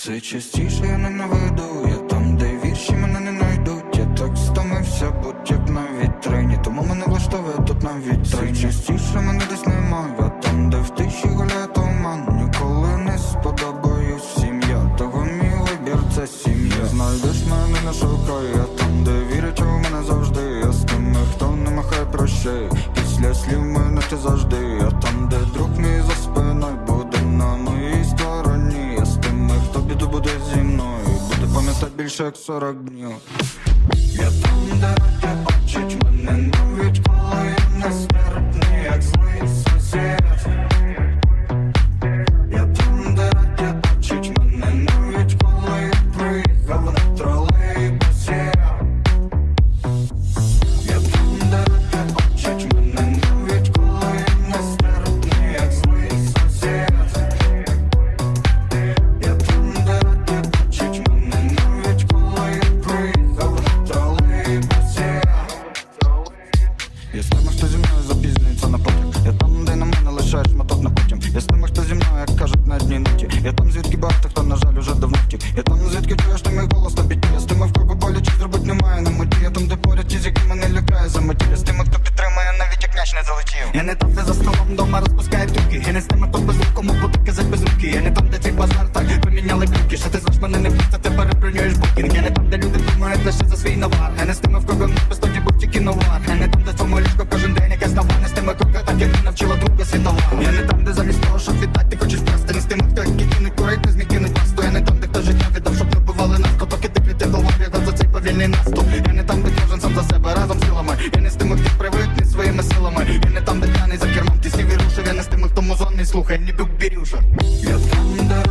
Все частіше я ненавиду, я там, де вірші мене не найдуть. Я так стомився, будь як на вітрині, тому мене влаштовує тут на вітрині. Все частіше мене десь немає, а там, де в тиші гуляє туман. Ніколи не сподобаюсь всім я. Того мій вибір це сім'я. Знайдеш мене не шукай, я там, де вірять у мене завжди. Я з тими, хто не махає прощай. Після слів мене ти завжди. Я там, більше як 40 днів. Не лякає за меті Я з тими, хто підтримує, навіть як м'яч не залетів Я не там, де за столом дома розпускає трюки. Я не з тими, хто без рук, кому бутики за безруки. Я не там, де цей базар так поміняли клюки Що ти знаєш мене не вмісти, ти перебронюєш букінг Я не там, де люди думають лише за свій слухай, не бюк берюша. Я там, да.